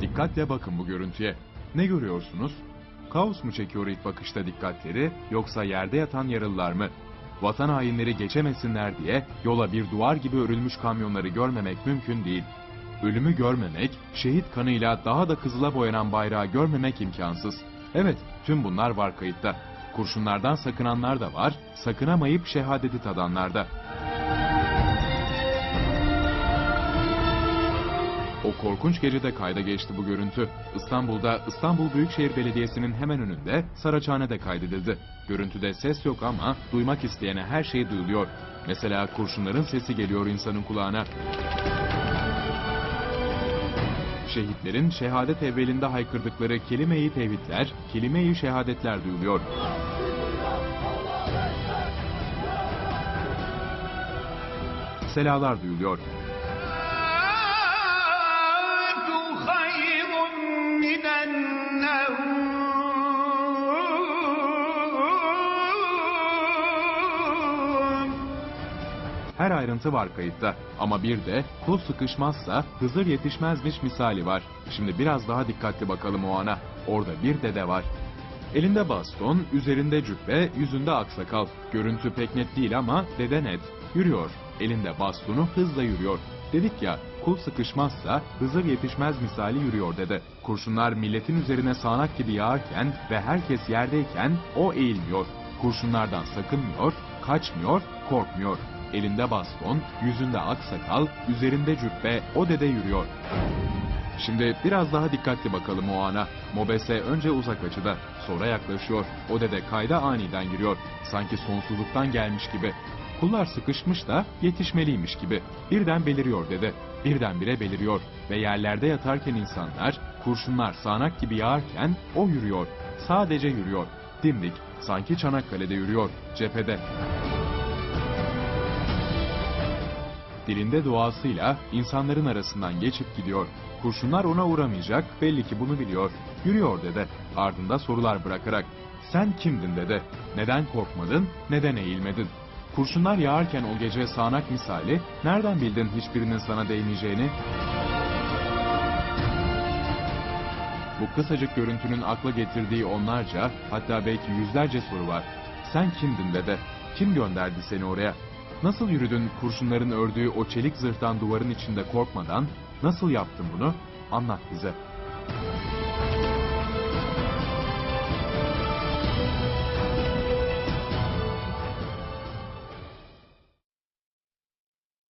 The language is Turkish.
Dikkatle bakın bu görüntüye. Ne görüyorsunuz? Kaos mu çekiyor ilk bakışta dikkatleri yoksa yerde yatan yaralılar mı? Vatan hainleri geçemesinler diye yola bir duvar gibi örülmüş kamyonları görmemek mümkün değil. Ölümü görmemek, şehit kanıyla daha da kızıla boyanan bayrağı görmemek imkansız. Evet, tüm bunlar var kayıtta. Kurşunlardan sakınanlar da var, sakınamayıp şehadeti tadanlar da. O korkunç gecede kayda geçti bu görüntü. İstanbul'da İstanbul Büyükşehir Belediyesi'nin hemen önünde Saraçhane'de kaydedildi. Görüntüde ses yok ama duymak isteyene her şey duyuluyor. Mesela kurşunların sesi geliyor insanın kulağına. Şehitlerin şehadet evvelinde haykırdıkları kelime-i tevhidler, kelime-i şehadetler duyuluyor. Selalar duyuluyor. Her ayrıntı var kayıtta ama bir de kul sıkışmazsa Hızır yetişmezmiş misali var. Şimdi biraz daha dikkatli bakalım o ana. Orada bir dede var. Elinde baston, üzerinde cübbe, yüzünde aksakal. Görüntü pek net değil ama dede net. Yürüyor. Elinde bastonu hızla yürüyor. Dedik ya, kul sıkışmazsa Hızır yetişmez misali yürüyor dede. Kurşunlar milletin üzerine sağanak gibi yağarken ve herkes yerdeyken o eğilmiyor. Kurşunlardan sakınmıyor, kaçmıyor, korkmuyor. Elinde baston, yüzünde aksakal, üzerinde cübbe o dede yürüyor. Şimdi biraz daha dikkatli bakalım o ana. Mobese önce uzak açıda, sonra yaklaşıyor. O dede kayda aniden giriyor. Sanki sonsuzluktan gelmiş gibi. Kullar sıkışmış da yetişmeliymiş gibi. Birden beliriyor dede. Birdenbire beliriyor. Ve yerlerde yatarken insanlar, kurşunlar sağanak gibi yağarken o yürüyor. Sadece yürüyor. Dimdik, sanki Çanakkale'de yürüyor, cephede. Dilinde duasıyla insanların arasından geçip gidiyor. Kurşunlar ona uğramayacak, belli ki bunu biliyor. Yürüyor dede, ardında sorular bırakarak. Sen kimdin dede? Neden korkmadın, neden eğilmedin? Kurşunlar yağarken o gece sağanak misali, nereden bildin hiçbirinin sana değmeyeceğini? Bu kısacık görüntünün akla getirdiği onlarca, hatta belki yüzlerce soru var. Sen kimdin dede? Kim gönderdi seni oraya? Nasıl yürüdün kurşunların ördüğü o çelik zırhtan duvarın içinde korkmadan? Nasıl yaptın bunu? Anlat bize.